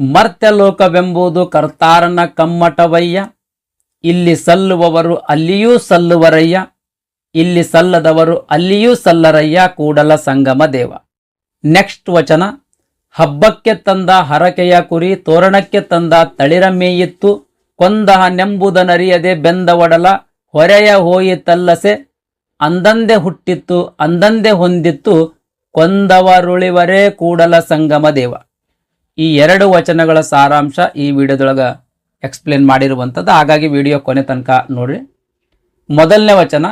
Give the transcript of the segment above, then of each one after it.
ಮರ್ತ್ಯಲೋಕವೆಂಬುದು ಕರ್ತಾರನ ಕಮ್ಮಟವಯ್ಯ. ಇಲ್ಲಿ ಸಲ್ಲುವವರು ಅಲ್ಲಿಯೂ ಸಲ್ಲುವರಯ್ಯ. ಇಲ್ಲಿ ಸಲ್ಲದವರು ಅಲ್ಲಿಯೂ ಸಲ್ಲರಯ್ಯ ಕೂಡಲ ಸಂಗಮ ದೇವ. ನೆಕ್ಸ್ಟ್ ವಚನ. ಹಬ್ಬಕ್ಕೆ ತಂದ ಹರಕೆಯ ಕುರಿ ತೋರಣಕ್ಕೆ ತಂದ ತಳಿರ ಮೇಯಿತ್ತು. ಕೊಂದಹ ನೆಂಬುದನರಿಯದೆ ಬೆಂದ ಒಡಲ ಹೊರೆಯ ಹೋಯಿತಲ್ಲಸೆ ಅಂದಂದೆ ಹುಟ್ಟಿತ್ತು, ಅಂದಂದೆ ಹೊಂದಿತ್ತು. ಕೊಂದವರುಳಿವರೇ ಕೂಡಲ ಸಂಗಮ ದೇವ. ಈ ಎರಡು ವಚನಗಳ ಸಾರಾಂಶ ಈ ವಿಡಿಯೋದೊಳಗೆ ಎಕ್ಸ್ಪ್ಲೇನ್ ಮಾಡಿರುವಂಥದ್ದು. ಹಾಗಾಗಿ ವಿಡಿಯೋ ಕೊನೆ ತನಕ ನೋಡ್ರಿ ಮೊದಲನೇ ವಚನ,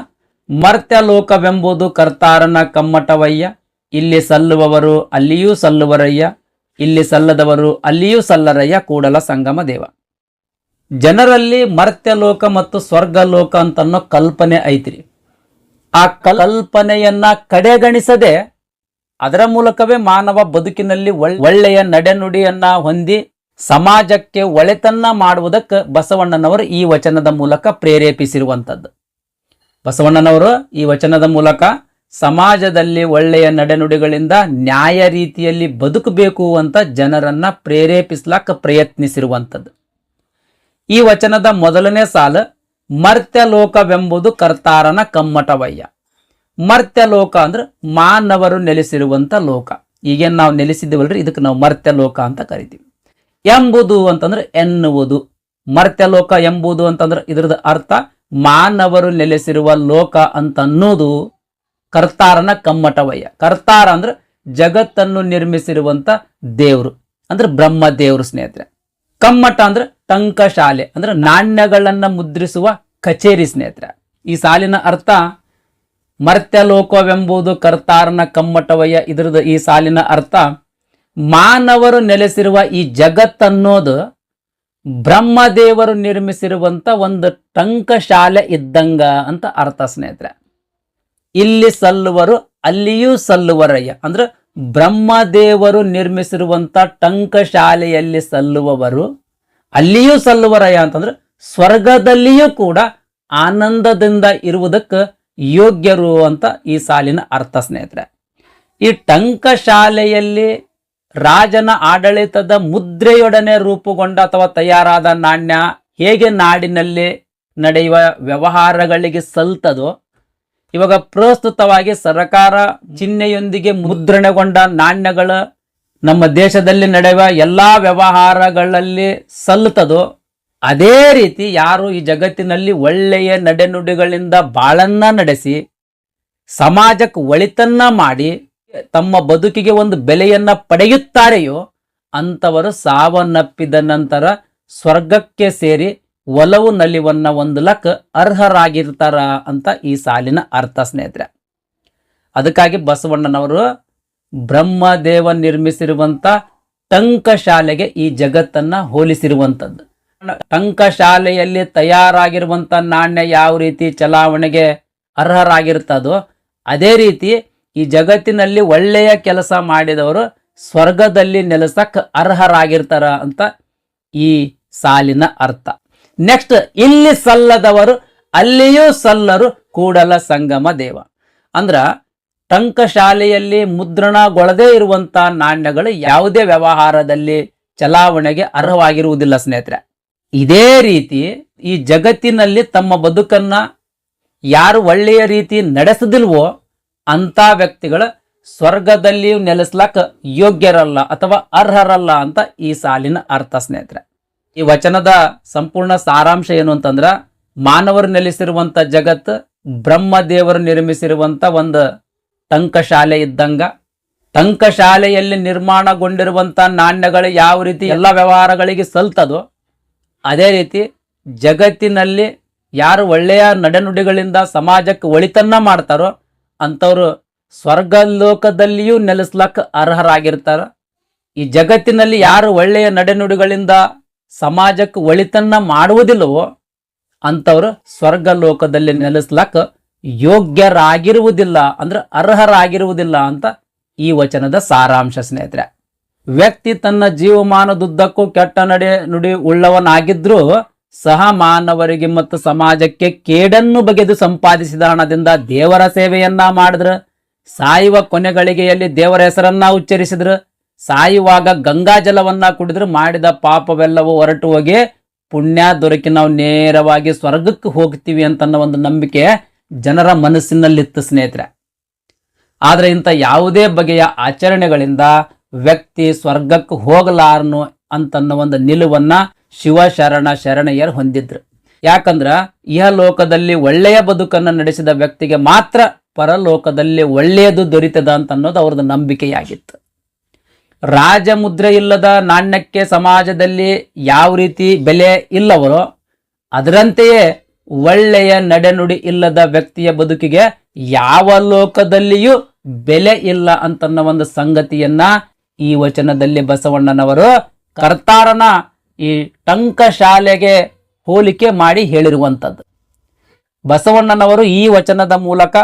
ಮರ್ತ್ಯ ಲೋಕವೆಂಬುದು ಕರ್ತಾರನ ಕಮ್ಮಟವಯ್ಯ. ಇಲ್ಲಿ ಸಲ್ಲುವವರು ಅಲ್ಲಿಯೂ ಸಲ್ಲುವರಯ್ಯ. ಇಲ್ಲಿ ಸಲ್ಲದವರು ಅಲ್ಲಿಯೂ ಸಲ್ಲರಯ್ಯ. ಕೂಡಲ ಸಂಗಮ ದೇವ. ಜನರಲ್ಲಿ ಮರ್ತ್ಯ ಲೋಕ ಮತ್ತು ಸ್ವರ್ಗ ಲೋಕ ಅಂತನ್ನೋ ಕಲ್ಪನೆ ಐತ್ರಿ. ಆ ಕಲ್ಪನೆಯನ್ನ ಕಡೆಗಣಿಸದೆ ಅದರ ಮೂಲಕವೇ ಮಾನವ ಬದುಕಿನಲ್ಲಿ ಒಳ್- ಒಳ್ಳೆಯ ನಡೆನುಡಿಯನ್ನ ಹೊಂದಿ ಸಮಾಜಕ್ಕೆ ಒಳೆತನ್ನ ಮಾಡುವುದಕ್ಕೆ ಬಸವಣ್ಣನವರು ಈ ವಚನದ ಮೂಲಕ ಪ್ರೇರೇಪಿಸಿರುವಂಥದ್ದು. ಬಸವಣ್ಣನವರು ಈ ವಚನದ ಮೂಲಕ ಸಮಾಜದಲ್ಲಿ ಒಳ್ಳೆಯ ನಡೆನುಡಿಗಳಿಂದ ನ್ಯಾಯ ರೀತಿಯಲ್ಲಿ ಬದುಕಬೇಕು ಅಂತ ಜನರನ್ನ ಪ್ರೇರೇಪಿಸ್ಲಕ್ಕ ಪ್ರಯತ್ನಿಸಿರುವಂಥದ್ದು. ಈ ವಚನದ ಮೊದಲನೇ ಸಾಲ ಮರ್ತ್ಯ ಲೋಕವೆಂಬುದು ಕರ್ತಾರನ ಕಮ್ಮಟವಯ್ಯ. ಮರ್ತ್ಯ ಲೋಕ ಅಂದ್ರೆ ಮಾನವರು ನೆಲೆಸಿರುವಂತ ಲೋಕ. ಈಗೇನು ನಾವು ನೆಲೆಸಿದ್ದೇವಲ್ರಿ? ಇದಕ್ಕೆ ನಾವು ಮರ್ತ್ಯ ಲೋಕ ಅಂತ ಕರಿತೀವಿ. ಎಂಬುದು ಅಂತಂದ್ರೆ ಎನ್ನುವುದು. ಮರ್ತ್ಯ ಲೋಕ ಎಂಬುದು ಅಂತಂದ್ರೆ ಇದ್ರದ ಅರ್ಥ ಮಾನವರು ನೆಲೆಸಿರುವ ಲೋಕ ಅಂತ ಅನ್ನೋದು ಕರ್ತಾರನ ಕಮ್ಮಟವಯ್ಯ. ಕರ್ತಾರ ಅಂದ್ರೆ ಜಗತ್ತನ್ನು ನಿರ್ಮಿಸಿರುವಂತ ದೇವರು. ಅಂದ್ರೆ ಬ್ರಹ್ಮ ದೇವರು ಸ್ನೇಹಿತರೆ. ಕಮ್ಮಟ ಅಂದ್ರೆ ಟಂಕಶಾಲೆ, ಅಂದ್ರೆ ನಾಣ್ಯಗಳನ್ನ ಮುದ್ರಿಸುವ ಕಚೇರಿ ಸ್ನೇಹಿತರೆ. ಈ ಸಾಲಿನ ಅರ್ಥ ಮರ್ತ್ಯ ಲೋಕವೆಂಬುದು ಕರ್ತಾರನ ಕಮ್ಮಟವಯ್ಯ. ಇದ್ರದ್ದು ಈ ಸಾಲಿನ ಅರ್ಥ, ಮಾನವರು ನೆಲೆಸಿರುವ ಈ ಜಗತ್ತನ್ನೋದು ಬ್ರಹ್ಮದೇವರು ನಿರ್ಮಿಸಿರುವಂತ ಒಂದು ಟಂಕಶಾಲೆ ಇದ್ದಂಗ ಅಂತ ಅರ್ಥ ಸ್ನೇಹಿತರೆ. ಇಲ್ಲಿ ಸಲ್ಲುವರು, ಅಲ್ಲಿಯೂ ಸಲ್ಲುವರಯ್ಯ. ಅಂದ್ರೆ ಬ್ರಹ್ಮದೇವರು ನಿರ್ಮಿಸಿರುವಂತ ಟಂಕಶಾಲೆಯಲ್ಲಿ ಸಲ್ಲುವವರು, ಅಲ್ಲಿಯೂ ಸಲ್ಲುವರಯ್ಯ ಅಂತಂದ್ರೆ ಸ್ವರ್ಗದಲ್ಲಿಯೂ ಕೂಡ ಆನಂದದಿಂದ ಇರುವುದಕ್ಕೆ ಯೋಗ್ಯರು ಅಂತ ಈ ಸಾಲಿನ ಅರ್ಥ ಸ್ನೇಹಿತರೆ. ಈ ಟಂಕಶಾಲೆಯಲ್ಲಿ ರಾಜನ ಆಡಳಿತದ ಮುದ್ರೆಯೊಡನೆ ರೂಪುಗೊಂಡ ಅಥವಾ ತಯಾರಾದ ನಾಣ್ಯ ಹೇಗೆ ನಾಡಿನಲ್ಲಿ ನಡೆಯುವ ವ್ಯವಹಾರಗಳಿಗೆ ಸಲ್ತದೋ, ಇವಾಗ ಪ್ರಸ್ತುತವಾಗಿ ಸರ್ಕಾರ ಚಿಹ್ನೆಯೊಂದಿಗೆ ಮುದ್ರಣಗೊಂಡ ನಾಣ್ಯಗಳು ನಮ್ಮ ದೇಶದಲ್ಲಿ ನಡೆಯುವ ಎಲ್ಲ ವ್ಯವಹಾರಗಳಲ್ಲಿ ಸಲ್ಲುತ್ತದೋ ಅದೇ ರೀತಿ ಯಾರು ಈ ಜಗತ್ತಿನಲ್ಲಿ ಒಳ್ಳೆಯ ನಡೆನುಡಿಗಳಿಂದ ಬಾಳನ್ನ ನಡೆಸಿ, ಸಮಾಜಕ್ಕೆ ಒಳಿತನ್ನ ಮಾಡಿ, ತಮ್ಮ ಬದುಕಿಗೆ ಒಂದು ಬೆಲೆಯನ್ನ ಪಡೆಯುತ್ತಾರೆಯೋ, ಅಂಥವರು ಸಾವನ್ನಪ್ಪಿದ ನಂತರ ಸ್ವರ್ಗಕ್ಕೆ ಸೇರಿ ಒಲವು ನಲಿವನ್ನ ಲಕ್ಕ ಅರ್ಹರಾಗಿರ್ತಾರ ಅಂತ ಈ ಸಾಲಿನ ಅರ್ಥ ಸ್ನೇಹಿತರೆ. ಅದಕ್ಕಾಗಿ ಬಸವಣ್ಣನವರು ಬ್ರಹ್ಮದೇವ ನಿರ್ಮಿಸಿರುವಂತ ಟಂಕಶಾಲೆಗೆ ಈ ಜಗತ್ತನ್ನ ಹೋಲಿಸಿರುವಂಥದ್ದು ಟಂಕಶಾಲೆಯಲ್ಲಿ ತಯಾರಾಗಿರುವಂಥ ನಾಣ್ಯ ಯಾವ ರೀತಿ ಚಲಾವಣೆಗೆ ಅರ್ಹರಾಗಿರ್ತದೋ ಅದೇ ರೀತಿ ಈ ಜಗತ್ತಿನಲ್ಲಿ ಒಳ್ಳೆಯ ಕೆಲಸ ಮಾಡಿದವರು ಸ್ವರ್ಗದಲ್ಲಿ ನೆಲೆಸಕ್ ಅರ್ಹರಾಗಿರ್ತಾರ ಅಂತ ಈ ಸಾಲಿನ ಅರ್ಥ. ನೆಕ್ಸ್ಟ್ ಇಲ್ಲಿ ಸಲ್ಲದವರು ಅಲ್ಲಿಯೂ ಸಲ್ಲರು ಕೂಡಲ ಸಂಗಮ ದೇವ. ಅಂದ್ರ ಟಂಕಶಾಲೆಯಲ್ಲಿ ಮುದ್ರಣಗೊಳ್ಳದೇ ಇರುವಂತಹ ನಾಣ್ಯಗಳು ಯಾವುದೇ ವ್ಯವಹಾರದಲ್ಲಿ ಚಲಾವಣೆಗೆ ಅರ್ಹವಾಗಿರುವುದಿಲ್ಲ ಸ್ನೇಹಿತರೆ. ಇದೇ ರೀತಿ ಈ ಜಗತ್ತಿನಲ್ಲಿ ತಮ್ಮ ಬದುಕನ್ನ ಯಾರು ಒಳ್ಳೆಯ ರೀತಿ ನಡೆಸದಿಲ್ವೋ ಅಂತ ವ್ಯಕ್ತಿಗಳ ಸ್ವರ್ಗದಲ್ಲಿ ನೆಲೆಸ್ಲಾಕ ಯೋಗ್ಯರಲ್ಲ ಅಥವಾ ಅರ್ಹರಲ್ಲ ಅಂತ ಈ ಸಾಲಿನ ಅರ್ಥ ಸ್ನೇಹಿತರೆ. ಈ ವಚನದ ಸಂಪೂರ್ಣ ಸಾರಾಂಶ ಏನು ಅಂತಂದ್ರೆ ಮಾನವರು ನೆಲೆಸಿರುವಂತ ಜಗತ್ತು ಬ್ರಹ್ಮದೇವರು ನಿರ್ಮಿಸಿರುವಂತ ಒಂದು ಟಂಕಶಾಲೆ ಇದ್ದಂಗ. ಟಂಕಶಾಲೆಯಲ್ಲಿ ನಿರ್ಮಾಣಗೊಂಡಿರುವಂತ ನಾಣ್ಯಗಳು ಯಾವ ರೀತಿ ಎಲ್ಲ ವ್ಯವಹಾರಗಳಿಗೆ ಸಲ್ತದೋ ಅದೇ ರೀತಿ ಜಗತ್ತಿನಲ್ಲಿ ಯಾರು ಒಳ್ಳೆಯ ನಡೆನುಡಿಗಳಿಂದ ಸಮಾಜಕ್ಕೆ ಒಳಿತನ್ನ ಮಾಡ್ತಾರೋ ಅಂಥವ್ರು ಸ್ವರ್ಗಲೋಕದಲ್ಲಿಯೂ ನೆಲೆಸ್ಲಕ್ಕ ಅರ್ಹರಾಗಿರ್ತಾರ. ಈ ಜಗತ್ತಿನಲ್ಲಿ ಯಾರು ಒಳ್ಳೆಯ ನಡೆನುಡಿಗಳಿಂದ ಸಮಾಜಕ್ಕೆ ಒಳಿತನ್ನ ಮಾಡುವುದಿಲ್ಲವೋ ಅಂಥವ್ರು ಸ್ವರ್ಗಲೋಕದಲ್ಲಿ ನೆಲೆಸ್ಲಕ್ಕ ಯೋಗ್ಯರಾಗಿರುವುದಿಲ್ಲ ಅಂದ್ರೆ ಅರ್ಹರಾಗಿರುವುದಿಲ್ಲ ಅಂತ ಈ ವಚನದ ಸಾರಾಂಶ ಸ್ನೇಹಿತರೆ. ವ್ಯಕ್ತಿ ತನ್ನ ಜೀವಮಾನದುದ್ದಕ್ಕೂ ಕೆಟ್ಟ ನಡೆ ನುಡಿ ಉಳ್ಳವನಾಗಿದ್ರೂ ಸಹ ಮಾನವರಿಗೆ ಮತ್ತು ಸಮಾಜಕ್ಕೆ ಕೇಡನ್ನು ಬಗೆದು ಸಂಪಾದಿಸಿದ ಹಣದಿಂದ ದೇವರ ಸೇವೆಯನ್ನ ಮಾಡಿದ್ರು. ಸಾಯುವ ಕೊನೆಗಳಿಗೆಯಲ್ಲಿ ದೇವರ ಹೆಸರನ್ನ ಉಚ್ಚರಿಸಿದ್ರು. ಸಾಯುವಾಗ ಗಂಗಾ ಜಲವನ್ನ ಕುಡಿದ್ರು. ಮಾಡಿದ ಪಾಪವೆಲ್ಲವೂ ಹೊರಟು ಹೋಗಿ ಪುಣ್ಯ ದೊರಕಿ ನಾವು ನೇರವಾಗಿ ಸ್ವರ್ಗಕ್ಕೆ ಹೋಗ್ತೀವಿ ಅಂತನ್ನ ಒಂದು ನಂಬಿಕೆ ಜನರ ಮನಸ್ಸಿನಲ್ಲಿತ್ತು ಸ್ನೇಹಿತರೆ. ಆದರೆ ಇಂಥ ಯಾವುದೇ ಬಗೆಯ ಆಚರಣೆಗಳಿಂದ ವ್ಯಕ್ತಿ ಸ್ವರ್ಗಕ್ಕೆ ಹೋಗಲಾರನು ಅಂತನ್ನೋ ಒಂದು ನಿಲುವನ್ನ ಶಿವಶರಣ ಶರಣಯ್ಯರು ಹೊಂದಿದ್ರು. ಯಾಕಂದ್ರ ಇಹಲೋಕದಲ್ಲಿ ಒಳ್ಳೆಯ ಬದುಕನ್ನು ನಡೆಸಿದ ವ್ಯಕ್ತಿಗೆ ಮಾತ್ರ ಪರಲೋಕದಲ್ಲಿ ಒಳ್ಳೆಯದು ದೊರೀತದ ಅಂತ ಅನ್ನೋದು ಅವ್ರದ್ದು ನಂಬಿಕೆಯಾಗಿತ್ತು. ರಾಜಮುದ್ರೆ ಇಲ್ಲದ ನಾಣ್ಯಕ್ಕೆ ಸಮಾಜದಲ್ಲಿ ಯಾವ ರೀತಿ ಬೆಲೆ ಇಲ್ಲವರೋ ಅದರಂತೆಯೇ ಒಳ್ಳೆಯ ನಡೆನುಡಿ ಇಲ್ಲದ ವ್ಯಕ್ತಿಯ ಬದುಕಿಗೆ ಯಾವ ಲೋಕದಲ್ಲಿಯೂ ಬೆಲೆ ಇಲ್ಲ ಅಂತನ್ನೋ ಒಂದು ಸಂಗತಿಯನ್ನ ಈ ವಚನದಲ್ಲಿ ಬಸವಣ್ಣನವರು ಕರ್ತಾರನ ಈ ಟಂಕ ಶಾಲೆಗೆ ಹೋಲಿಕೆ ಮಾಡಿ ಹೇಳಿರುವಂಥದ್ದು. ಬಸವಣ್ಣನವರು ಈ ವಚನದ ಮೂಲಕ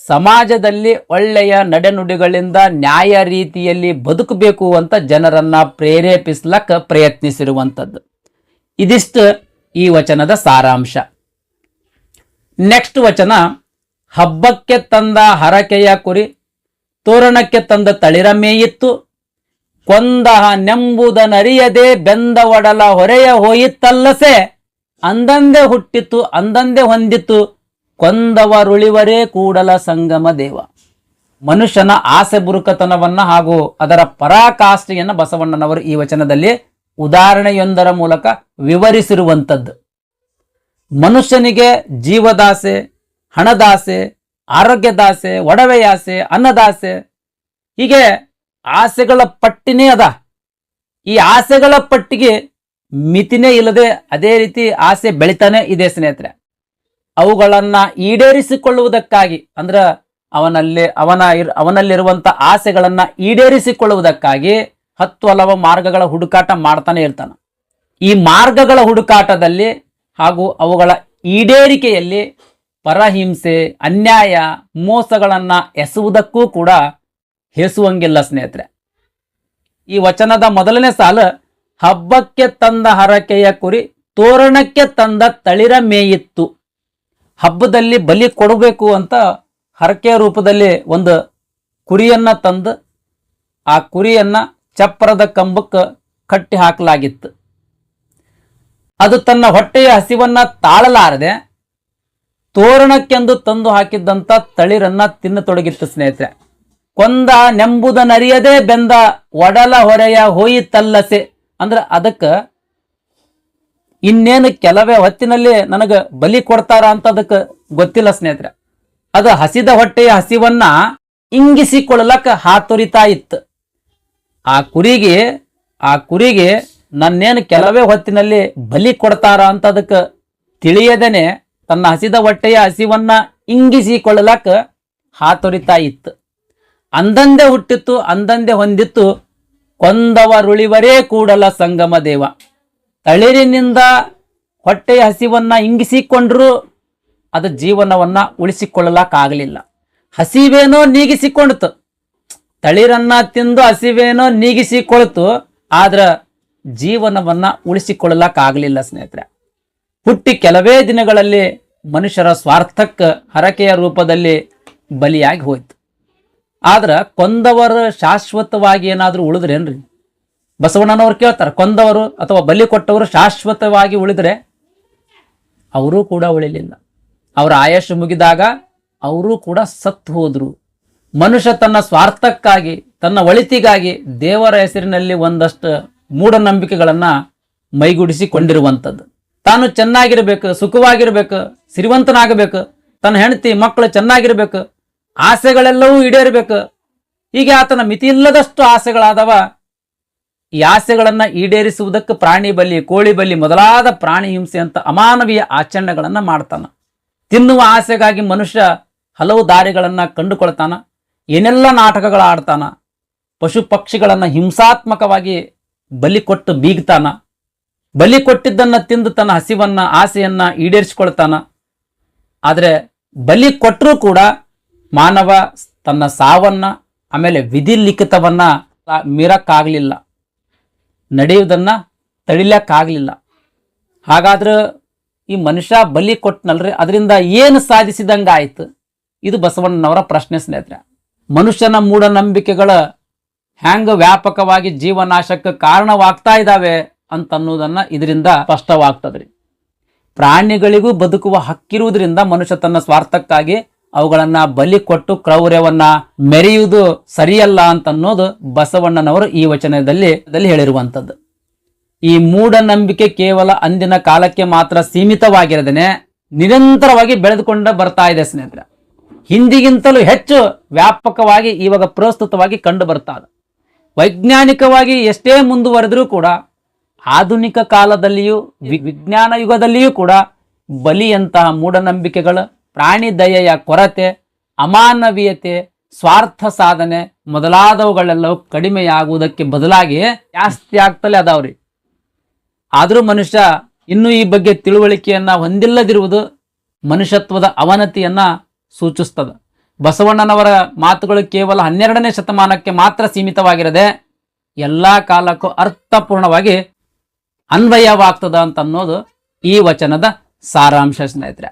ಸಮಾಜದಲ್ಲಿ ಒಳ್ಳೆಯ ನಡೆನುಡಿಗಳಿಂದ ನ್ಯಾಯ ರೀತಿಯಲ್ಲಿ ಬದುಕಬೇಕು ಅಂತ ಜನರನ್ನ ಪ್ರೇರೇಪಿಸ್ಲಕ್ಕ ಪ್ರಯತ್ನಿಸಿರುವಂಥದ್ದು. ಇದಿಷ್ಟು ಈ ವಚನದ ಸಾರಾಂಶ. ನೆಕ್ಸ್ಟ್ ವಚನ, ಹಬ್ಬಕ್ಕೆ ತಂದ ಹರಕೆಯ ಕುರಿ ತೋರಣಕ್ಕೆ ತಂದ ತಳಿರ ಮೇಯಿತ್ತು ಕೊಂದ ನೆಂಬುದನರಿಯದೆ ಬೆಂದ ಒಡಲ ಹೊರೆಯ ಹೋಯಿತ್ತಲ್ಲಸೆ. ಅಂದಂದೆ ಹುಟ್ಟಿತು, ಅಂದಂದೆ ಹೊಂದಿತು. ಕೊಂದವರುಳಿವರೇ ಕೂಡಲ ಸಂಗಮ ದೇವ. ಮನುಷ್ಯನ ಆಸೆ ಬುರುಕತನವನ್ನ ಹಾಗೂ ಅದರ ಪರಾಕಾಷ್ಠೆಯನ್ನು ಬಸವಣ್ಣನವರು ಈ ವಚನದಲ್ಲಿ ಉದಾಹರಣೆಯೊಂದರ ಮೂಲಕ ವಿವರಿಸಿರುವಂಥದ್ದು ಮನುಷ್ಯನಿಗೆ ಜೀವದಾಸೆ, ಹಣದಾಸೆ ಆರೋಗ್ಯದಾಸೆ, ಒಡವೆಯಾಸೆ, ಅನ್ನದಾಸೆ, ಹೀಗೆ ಆಸೆಗಳ ಪಟ್ಟಿನೇ ಅದ. ಈ ಆಸೆಗಳ ಪಟ್ಟಿಗೆ ಮಿತಿನೇ ಇಲ್ಲದೆ ಅದೇ ರೀತಿ ಆಸೆ ಬೆಳಿತಾನೆ ಇದೆ ಸ್ನೇಹಿತರೆ. ಅವುಗಳನ್ನ ಈಡೇರಿಸಿಕೊಳ್ಳುವುದಕ್ಕಾಗಿ, ಅಂದ್ರ ಅವನಲ್ಲಿ, ಅವನ ಇರ್- ಅವನಲ್ಲಿರುವಂತ ಆಸೆಗಳನ್ನ ಈಡೇರಿಸಿಕೊಳ್ಳುವುದಕ್ಕಾಗಿ ಹತ್ತು ಹಲವು ಮಾರ್ಗಗಳ ಹುಡುಕಾಟ ಮಾಡ್ತಾನೆ ಇರ್ತಾನೆ. ಈ ಮಾರ್ಗಗಳ ಹುಡುಕಾಟದಲ್ಲಿ ಹಾಗೂ ಅವುಗಳ ಈಡೇರಿಕೆಯಲ್ಲಿ ಪರಹಿಂಸೆ, ಅನ್ಯಾಯ, ಮೋಸಗಳನ್ನು ಎಸುವುದಕ್ಕೂ ಕೂಡ ಹೆಸುವಂಗಿಲ್ಲ ಸ್ನೇಹಿತರೆ. ಈ ವಚನದ ಮೊದಲನೇ ಸಾಲ, ಹಬ್ಬಕ್ಕೆ ತಂದ ಹರಕೆಯ ಕುರಿ ತೋರಣಕ್ಕೆ ತಂದ ತಳಿರ ಮೇಯಿತ್ತು. ಹಬ್ಬದಲ್ಲಿ ಬಲಿ ಕೊಡಬೇಕು ಅಂತ ಹರಕೆಯ ರೂಪದಲ್ಲಿ ಒಂದು ಕುರಿಯನ್ನ ತಂದು, ಆ ಕುರಿಯನ್ನ ಚಪ್ರದ ಕಂಬಕ್ಕೆ ಕಟ್ಟಿ ಹಾಕಲಾಗಿತ್ತು. ಅದು ತನ್ನ ಹೊಟ್ಟೆಯ ಹಸಿವನ್ನು ತಾಳಲಾರದೆ ತೋರಣಕ್ಕೆಂದು ತಂದು ಹಾಕಿದ್ದಂತ ತಳಿರನ್ನ ತಿನ್ನತೊಡಗಿತ್ತು ಸ್ನೇಹಿತರೆ. ಕೊಂದ ನೆಂಬುದನರಿಯದೇ ಬೆಂದ ಒಡಲ ಹೊರೆಯ ಹೋಯಿತಲ್ಲಸೆ ಅಂದ್ರ ಅದಕ್ಕೆ ಇನ್ನೇನು ಕೆಲವೇ ಹೊತ್ತಿನಲ್ಲಿ ನನಗೆ ಬಲಿ ಕೊಡ್ತಾರ ಅಂತ ಅದಕ್ಕೆ ಗೊತ್ತಿಲ್ಲ ಸ್ನೇಹಿತರೆ. ಅದು ಹಸಿದ ಹೊಟ್ಟೆಯ ಹಸಿವನ್ನ ಇಂಗಿಸಿಕೊಳ್ಳಲಕ್ಕ ಹಾತೊರಿತಾ ಇತ್ತು. ಆ ಕುರಿಗೆ ಆ ಕುರಿಗೆ ನನ್ನೇನು ಕೆಲವೇ ಹೊತ್ತಿನಲ್ಲಿ ಬಲಿ ಕೊಡ್ತಾರ ಅಂತ ಅದಕ್ಕೆ ತಿಳಿಯದೇನೆ ತನ್ನ ಹಸಿದ ಹೊಟ್ಟೆಯ ಹಸಿವನ್ನ ಇಂಗಿಸಿಕೊಳ್ಳಲಕ್ಕ ಹಾತೊರಿತಾ ಇತ್ತು. ಅಂದಂದೆ ಹುಟ್ಟಿತ್ತು, ಅಂದಂದೆ ಹೊಂದಿತ್ತು ಕೊಂದವರುಳಿವರೇ ಕೂಡಲ ಸಂಗಮ ದೇವ. ತಳಿರಿನಿಂದ ಹೊಟ್ಟೆಯ ಹಸಿವನ್ನ ಇಂಗಿಸಿಕೊಂಡ್ರೂ, ಅದು ಜೀವನವನ್ನ ಉಳಿಸಿಕೊಳ್ಳಲಾಕಾಗಲಿಲ್ಲ ಹಸಿವೇನೋ ನೀಗಿಸಿಕೊಂಡಿತು. ತಳಿರನ್ನ ತಿಂದು ಹಸಿವೇನೋ ನೀಗಿಸಿಕೊಳ್ತು, ಆದ್ರೆ ಜೀವನವನ್ನ ಉಳಿಸಿಕೊಳ್ಳಲಾಕಾಗಲಿಲ್ಲ ಸ್ನೇಹಿತರೆ. ಹುಟ್ಟಿ ಕೆಲವೇ ದಿನಗಳಲ್ಲಿ ಮನುಷ್ಯರ ಸ್ವಾರ್ಥಕ್ಕೆ ಹರಕೆಯ ರೂಪದಲ್ಲಿ ಬಲಿಯಾಗಿ ಹೋಯ್ತು. ಆದ್ರೆ ಕೊಂದವರು ಶಾಶ್ವತವಾಗಿ ಏನಾದರೂ ಉಳಿದ್ರೇನ್ರಿ? ಬಸವಣ್ಣನವ್ರು ಕೇಳ್ತಾರೆ, ಕೊಂದವರು ಅಥವಾ ಬಲಿ ಕೊಟ್ಟವರು ಶಾಶ್ವತವಾಗಿ ಉಳಿದ್ರೆ ಅವರೂ ಕೂಡ ಉಳಿಲಿಲ್ಲ. ಅವರ ಆಯಸ್ಸು ಮುಗಿದಾಗ ಅವರೂ ಕೂಡ ಸತ್ತು ಹೋದರು. ಮನುಷ್ಯ ತನ್ನ ಸ್ವಾರ್ಥಕ್ಕಾಗಿ, ತನ್ನ ಒಳಿತಿಗಾಗಿ ದೇವರ ಹೆಸರಿನಲ್ಲಿ ಒಂದಷ್ಟು ಮೂಢನಂಬಿಕೆಗಳನ್ನ ಮೈಗೂಡಿಸಿಕೊಂಡಿರುವಂಥದ್ದು ತಾನು ಚೆನ್ನಾಗಿರ್ಬೇಕು, ಸುಖವಾಗಿರ್ಬೇಕು ಸಿರಿವಂತನಾಗಬೇಕು. ತನ್ನ ಹೆಂಡತಿ, ಮಕ್ಕಳು ಚೆನ್ನಾಗಿರ್ಬೇಕು. ಆಸೆಗಳೆಲ್ಲವೂ ಈಡೇರಬೇಕು. ಹೀಗೆ ಆತನ ಮಿತಿಯಿಲ್ಲದಷ್ಟು ಆಸೆಗಳಾದವ. ಈ ಆಸೆಗಳನ್ನು ಈಡೇರಿಸುವುದಕ್ಕೆ ಪ್ರಾಣಿ ಬಲಿ, ಕೋಳಿ ಬಲಿ ಮೊದಲಾದ ಪ್ರಾಣಿ ಹಿಂಸೆ ಅಂತ ಅಮಾನವೀಯ ಆಚರಣೆಗಳನ್ನು ಮಾಡ್ತಾನ. ತಿನ್ನುವ ಆಸೆಗಾಗಿ ಮನುಷ್ಯ ಹಲವು ದಾರಿಗಳನ್ನು ಕಂಡುಕೊಳ್ತಾನ. ಏನೆಲ್ಲ ನಾಟಕಗಳು ಆಡ್ತಾನ ಪಶು ಪಕ್ಷಿಗಳನ್ನು ಹಿಂಸಾತ್ಮಕವಾಗಿ ಬಲಿ ಕೊಟ್ಟು ಬೀಗ್ತಾನ. ಬಲಿ ಕೊಟ್ಟಿದ್ದನ್ನು ತಿಂದು ತನ್ನ ಹಸಿವನ್ನ, ಆಸೆಯನ್ನ ಈಡೇರಿಸಿಕೊಳ್ತಾನ. ಆದರೆ ಬಲಿ ಕೊಟ್ಟರೂ ಕೂಡ ಮಾನವ ತನ್ನ ಸಾವನ್ನ, ಆಮೇಲೆ ವಿಧಿ ಲಿಖಿತವನ್ನ ಮೀರಕ್ಕಾಗಲಿಲ್ಲ. ನಡೆಯುವುದನ್ನ ತಡಿಲಕ್ಕಾಗಲಿಲ್ಲ. ಹಾಗಾದ್ರೆ ಈ ಮನುಷ್ಯ ಬಲಿ ಕೊಟ್ಟನಲ್ರಿ ಅದರಿಂದ ಏನು ಸಾಧಿಸಿದಂಗ ಆಯ್ತು ಇದು ಬಸವಣ್ಣನವರ ಪ್ರಶ್ನೆ ಸ್ನೇಹಿತರೆ. ಮನುಷ್ಯನ ಮೂಢನಂಬಿಕೆಗಳ ಹ್ಯಾಂಗೆ ವ್ಯಾಪಕವಾಗಿ ಜೀವನಾಶಕ್ಕೆ ಕಾರಣವಾಗ್ತಾ ಇದ್ದಾವೆ ಅಂತನ್ನೋದನ್ನ ಇದರಿಂದ ಸ್ಪಷ್ಟವಾಗ್ತದ್ರಿ. ಪ್ರಾಣಿಗಳಿಗೂ ಬದುಕುವ ಹಕ್ಕಿರುವುದರಿಂದ ಮನುಷ್ಯ ತನ್ನ ಸ್ವಾರ್ಥಕ್ಕಾಗಿ ಅವುಗಳನ್ನ ಬಲಿ ಕೊಟ್ಟು ಕ್ರೌರ್ಯವನ್ನ ಮೆರೆಯುವುದು ಸರಿಯಲ್ಲ ಅಂತ ಅನ್ನೋದು ಬಸವಣ್ಣನವರು ಈ ವಚನದಲ್ಲಿ ದಲ್ಲಿ ಹೇಳಿರುವಂಥದ್ದು. ಈ ಮೂಢನಂಬಿಕೆ ಕೇವಲ ಅಂದಿನ ಕಾಲಕ್ಕೆ ಮಾತ್ರ ಸೀಮಿತವಾಗಿರದೇನೆ ನಿರಂತರವಾಗಿ ಬೆಳೆದುಕೊಂಡ ಬರ್ತಾ ಇದೆ ಸ್ನೇಹಿತರೆ. ಹಿಂದಿಗಿಂತಲೂ ಹೆಚ್ಚು ವ್ಯಾಪಕವಾಗಿ ಇವಾಗ ಪ್ರಸ್ತುತವಾಗಿ ಕಂಡು ಬರ್ತಾ ಇದೆ. ವೈಜ್ಞಾನಿಕವಾಗಿ ಎಷ್ಟೇ ಮುಂದುವರೆದರೂ ಕೂಡ ಆಧುನಿಕ ಕಾಲದಲ್ಲಿಯೂ ವಿಜ್ಞಾನ ಯುಗದಲ್ಲಿಯೂ ಕೂಡ ಬಲಿಯಂತಹ ಮೂಢನಂಬಿಕೆಗಳು ಪ್ರಾಣಿ ದಯೆಯ ಕೊರತೆ, ಅಮಾನವೀಯತೆ, ಸ್ವಾರ್ಥ ಸಾಧನೆ ಮೊದಲಾದವುಗಳೆಲ್ಲವೂ ಕಡಿಮೆಯಾಗುವುದಕ್ಕೆ ಬದಲಾಗಿ ಜಾಸ್ತಿ ಆಗ್ತಲೇ ಅದಾವ್ರಿ. ಆದರೂ ಮನುಷ್ಯ ಇನ್ನೂ ಈ ಬಗ್ಗೆ ತಿಳುವಳಿಕೆಯನ್ನ ಹೊಂದಿಲ್ಲದಿರುವುದು ಮನುಷ್ಯತ್ವದ ಅವನತಿಯನ್ನ ಸೂಚಿಸ್ತದೆ. ಬಸವಣ್ಣನವರ ಮಾತುಗಳು ಕೇವಲ ಹನ್ನೆರಡನೇ ಶತಮಾನಕ್ಕೆ ಮಾತ್ರ ಸೀಮಿತವಾಗಿರದೆ ಎಲ್ಲ ಕಾಲಕ್ಕೂ ಅರ್ಥಪೂರ್ಣವಾಗಿ ಅನ್ವಯವಾಗ್ತದ ಅಂತ ಅನ್ನೋದು ಈ ವಚನದ ಸಾರಾಂಶ ಸ್ನೇಹಿತರೆ.